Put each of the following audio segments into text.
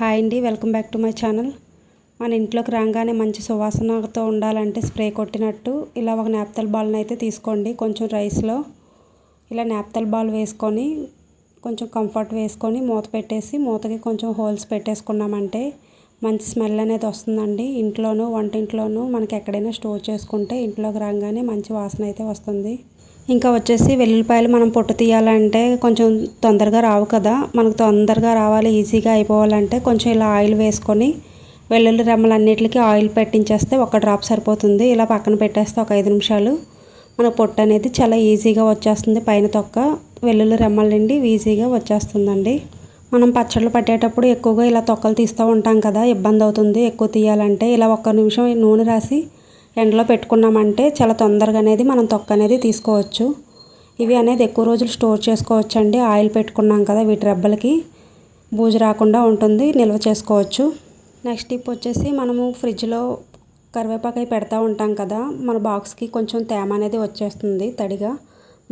Hi అండి welcome back to my channel. మన ఇంట్లోకి రాగానే మంచి సువాసనతో ఉండాలంటే స్ప్రే కొట్టినట్టు ఇలా ఒక నాప్తల్ బాల్ని అయితే తీసుకోండి. కొంచెం రైస్లో ఇలా నాప్తల్ బాల్ వేసుకొని కొంచెం కంఫర్ట్ వేసుకొని మూత పెట్టేసి మూతకి కొంచెం హోల్స్ పెట్టేసుకున్నామంటే మంచి స్మెల్ అనేది వస్తుందండి. ఇంట్లోనూ వంటింట్లోనూ మనకి ఎక్కడైనా స్టోర్ చేసుకుంటే ఇంట్లోకి రాగానే మంచి వాసన అయితే వస్తుంది. ఇంకా వచ్చేసి వెల్లుల్లిపాయలు మనం పొట్టు తీయాలంటే కొంచెం తొందరగా రావు కదా. మనకు తొందరగా రావాలి ఈజీగా అయిపోవాలంటే కొంచెం ఇలా ఆయిల్ వేసుకొని వెల్లుల్లి రెమ్మలన్నిటికి ఆయిల్ పెట్టించేస్తే ఒక డ్రాప్ సరిపోతుంది. ఇలా పక్కన పెట్టేస్తే ఒక ఐదు నిమిషాలు. మన పొట్టు అనేది చాలా ఈజీగా వచ్చేస్తుంది. పైన తొక్క వెల్లుల్లి రెమ్మల నుండి ఈజీగా వచ్చేస్తుందండి. మనం పచ్చళ్ళు పట్టేటప్పుడు ఎక్కువగా ఇలా తొక్కలు తీస్తూ ఉంటాం కదా. ఇబ్బంది అవుతుంది ఎక్కువ తీయాలంటే. ఇలా ఒక్క నిమిషం నూనె రాసి ఎండలో పెట్టుకున్నామంటే చాలా తొందరగా అనేది మనం తొక్క అనేది తీసుకోవచ్చు. ఇవి అనేది ఎక్కువ రోజులు స్టోర్ చేసుకోవచ్చు అండి ఆయిల్ పెట్టుకున్నాం కదా వీటి రెబ్బలకి. బూజు రాకుండా ఉంటుంది నిల్వ చేసుకోవచ్చు. నెక్స్ట్ టిప్ వచ్చేసి మనము ఫ్రిడ్జ్లో కరివేపాకాయ పెడతా ఉంటాం కదా మన బాక్స్కి కొంచెం తేమ అనేది వచ్చేస్తుంది తడిగా.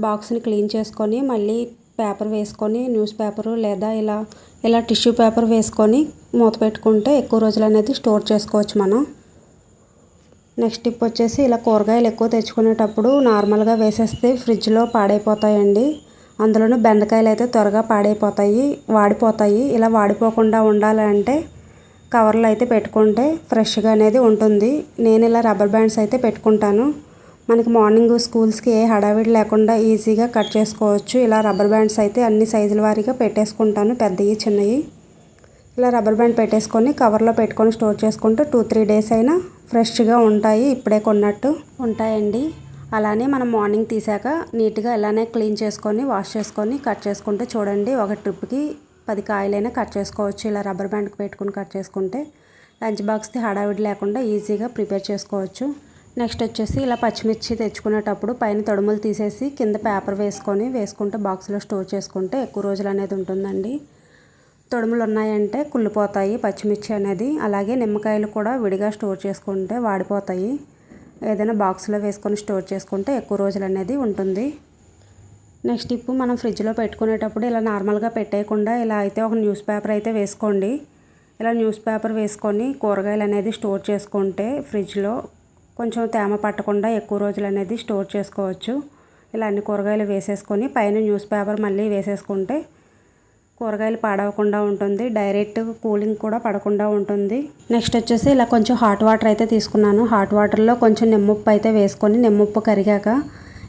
బాక్స్ని క్లీన్ చేసుకొని మళ్ళీ పేపర్ వేసుకొని న్యూస్ పేపరు లేదా ఇలా ఇలా టిష్యూ పేపర్ వేసుకొని మూత పెట్టుకుంటే ఎక్కువ రోజులు అనేది స్టోర్ చేసుకోవచ్చు మనం. నెక్స్ట్ టిప్ వచ్చేసి ఇలా కూరగాయలు ఎక్కువ తెచ్చుకునేటప్పుడు నార్మల్గా వేసేస్తే ఫ్రిడ్జ్లో పాడైపోతాయండి. అందులోనూ బెండకాయలు అయితే త్వరగా పాడైపోతాయి వాడిపోతాయి. ఇలా వాడిపోకుండా ఉండాలంటే కవర్లు అయితే పెట్టుకుంటే ఫ్రెష్గా అనేది ఉంటుంది. నేను ఇలా రబ్బర్ బ్యాండ్స్ అయితే పెట్టుకుంటాను. మనకి మార్నింగ్ స్కూల్స్కి ఏ హడావిడి లేకుండా ఈజీగా కట్ చేసుకోవచ్చు. ఇలా రబ్బర్ బ్యాండ్స్ అయితే అన్ని సైజుల వారీగా పెట్టేసుకుంటాను పెద్దవి చిన్నవి ఇలా రబ్బర్ బ్యాండ్ పెట్టేసుకొని కవర్లో పెట్టుకొని స్టోర్ చేసుకుంటే టూ త్రీ డేస్ అయినా ఫ్రెష్గా ఉంటాయి. ఇప్పుడే కొన్నట్టు ఉంటాయండి. అలానే మనం మార్నింగ్ తీసాక నీట్గా ఇలానే క్లీన్ చేసుకొని వాష్ చేసుకొని కట్ చేసుకుంటే చూడండి ఒక ట్రిప్కి పది కాయలైనా కట్ చేసుకోవచ్చు. ఇలా రబ్బర్ బ్యాండ్కి పెట్టుకుని కట్ చేసుకుంటే లంచ్ బాక్స్కి హడావిడి లేకుండా ఈజీగా ప్రిపేర్ చేసుకోవచ్చు. నెక్స్ట్ వచ్చేసి ఇలా పచ్చిమిర్చి తెచ్చుకునేటప్పుడు పైన తొడుములు తీసేసి కింద పేపర్ వేసుకొని వేసుకుంటే బాక్స్లో స్టోర్ చేసుకుంటే ఎక్కువ రోజులు అనేది ఉంటుందండి. తొడుములు ఉన్నాయంటే కుళ్ళిపోతాయి పచ్చిమిర్చి అనేది. అలాగే నిమ్మకాయలు కూడా విడిగా స్టోర్ చేసుకుంటే వాడిపోతాయి. ఏదైనా బాక్స్లో వేసుకొని స్టోర్ చేసుకుంటే ఎక్కువ రోజులు అనేది ఉంటుంది. నెక్స్ట్ ఇప్పుడు మనం ఫ్రిడ్జ్లో పెట్టుకునేటప్పుడు ఇలా నార్మల్గా పెట్టేయకుండా ఇలా అయితే ఒక న్యూస్ పేపర్ అయితే వేసుకోండి. ఇలా న్యూస్ పేపర్ వేసుకొని కూరగాయలు అనేది స్టోర్ చేసుకుంటే ఫ్రిడ్జ్లో కొంచెం తేమ పట్టకుండా ఎక్కువ రోజులు అనేది స్టోర్ చేసుకోవచ్చు. ఇలా అన్ని కూరగాయలు వేసేసుకొని పైన న్యూస్ పేపర్ మళ్ళీ వేసేసుకుంటే కూరగాయలు పాడవకుండా ఉంటుంది. డైరెక్ట్ కూలింగ్ కూడా పడకుండా ఉంటుంది. నెక్స్ట్ వచ్చేసి ఇలా కొంచెం హాట్ వాటర్ అయితే తీసుకున్నాను. హాట్ వాటర్లో కొంచెం నిమ్మప్పు అయితే వేసుకొని నిమ్మప్పు కరిగాక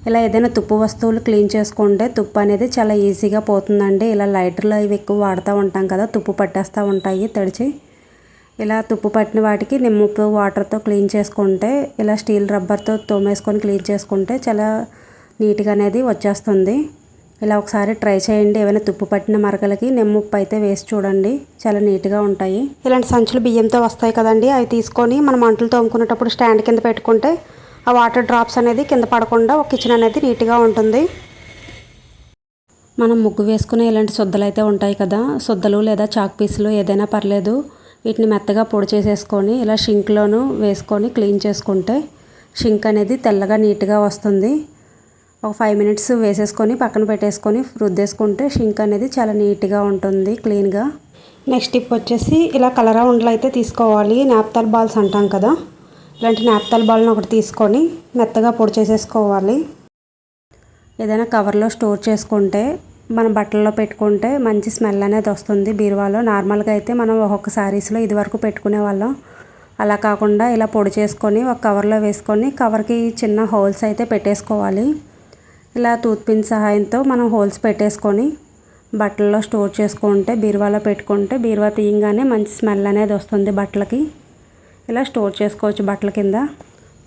ఇలా ఏదైనా తుప్పు వస్తువులు క్లీన్ చేసుకుంటే తుప్పు అనేది చాలా ఈజీగా పోతుందండి. ఇలా లైటర్లో ఇవి ఎక్కువ వాడుతూ ఉంటాం కదా తుప్పు పట్టేస్తూ ఉంటాయి తడిచి. ఇలా తుప్పు పట్టిన వాటికి నిమ్మప్పు వాటర్తో క్లీన్ చేసుకుంటే ఇలా స్టీల్ రబ్బర్తో తోమేసుకొని క్లీన్ చేసుకుంటే చాలా నీట్గా అనేది వచ్చేస్తుంది. ఇలా ఒకసారి ట్రై చేయండి. ఏమైనా తుప్పు పట్టిన మరకలకి నిమ్ముప్పు అయితే వేసి చూడండి. చాలా నీట్గా ఉంటాయి. ఇలాంటి సంచులు బియ్యంతో వస్తాయి కదండి. అవి తీసుకొని మనం మంటలు తోముకునేటప్పుడు స్టాండ్ కింద పెట్టుకుంటే ఆ వాటర్ డ్రాప్స్ అనేది కింద పడకుండా ఒక కిచెన్ అనేది నీట్గా ఉంటుంది. మనం ముగ్గు వేసుకునే ఇలాంటి శుద్ధలు అయితే ఉంటాయి కదా. శుద్ధలు లేదా చాక్ పీసులు ఏదైనా పర్లేదు. వీటిని మెత్తగా పొడి చేసేసుకొని ఇలా షింక్లోను వేసుకొని క్లీన్ చేసుకుంటే షింక్ అనేది తెల్లగా నీట్గా వస్తుంది. ఒక ఫైవ్ మినిట్స్ వేసేసుకొని పక్కన పెట్టేసుకొని రుద్దేసుకుంటే షింక్ అనేది చాలా నీట్గా ఉంటుంది క్లీన్గా నెక్స్ట్ టిప్ వచ్చేసి ఇలా కలరా ఉండలు అయితే తీసుకోవాలి. నాప్తాల్ బాల్స్ అంటాం కదా? ఇలాంటి నాప్తాల్ బాల్ని ఒకటి తీసుకొని మెత్తగా పొడి చేసేసుకోవాలి. ఏదైనా కవర్లో స్టోర్ చేసుకుంటే మన బట్టల్లో పెట్టుకుంటే మంచి స్మెల్ అనేది వస్తుంది బీరువాలో. నార్మల్గా అయితే మనం ఒక్కొక్క శారీస్లో ఇది వరకు పెట్టుకునే వాళ్ళం. అలా కాకుండా ఇలా పొడి చేసుకొని ఒక కవర్లో వేసుకొని కవర్కి చిన్న హోల్స్ అయితే పెట్టేసుకోవాలి. ఇలా టూత్పిన్ సహాయంతో మనం హోల్స్ పెట్టేసుకొని బట్టల్లో స్టోర్ చేసుకుంటే బీరువాలో పెట్టుకుంటే బీరువా తీయంగానే మంచి స్మెల్ అనేది వస్తుంది బట్టలకి. ఇలా స్టోర్ చేసుకోవచ్చు బట్టల కింద.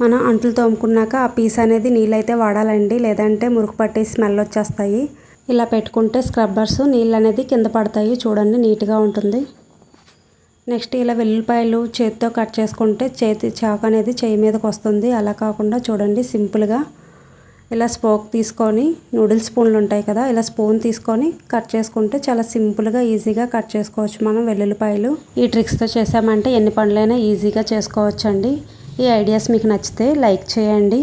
మనం అంట్లు తోముకున్నాక ఆ పీస్ అనేది నీళ్ళైతే వాడాలండి లేదంటే మురుకు పట్టి స్మెల్ వచ్చేస్తాయి. ఇలా పెట్టుకుంటే స్క్రబ్బర్స్ నీళ్ళు అనేది కింద పడతాయి చూడండి నీట్గా ఉంటుంది. నెక్స్ట్ ఇలా వెల్లుల్లిపాయలు చేతితో కట్ చేసుకుంటే చేతి చాకు అనేది చేయి మీదకి వస్తుంది. అలా కాకుండా చూడండి సింపుల్గా. ఇలా స్పోక్ తీసుకొని నూడిల్స్ స్పూన్లు ఉంటాయి కదా ఇలా స్పూన్ తీసుకొని కట్ చేసుకుంటే చాలా సింపుల్గా ఈజీగా కట్ చేసుకోవచ్చు మనం వెల్లుల్లిపాయలు. ఈ ట్రిక్స్తో చేసామంటే ఎన్ని పనులైనా ఈజీగా చేసుకోవచ్చు అండి ఈ ఐడియాస్ మీకు నచ్చితే లైక్ చేయండి.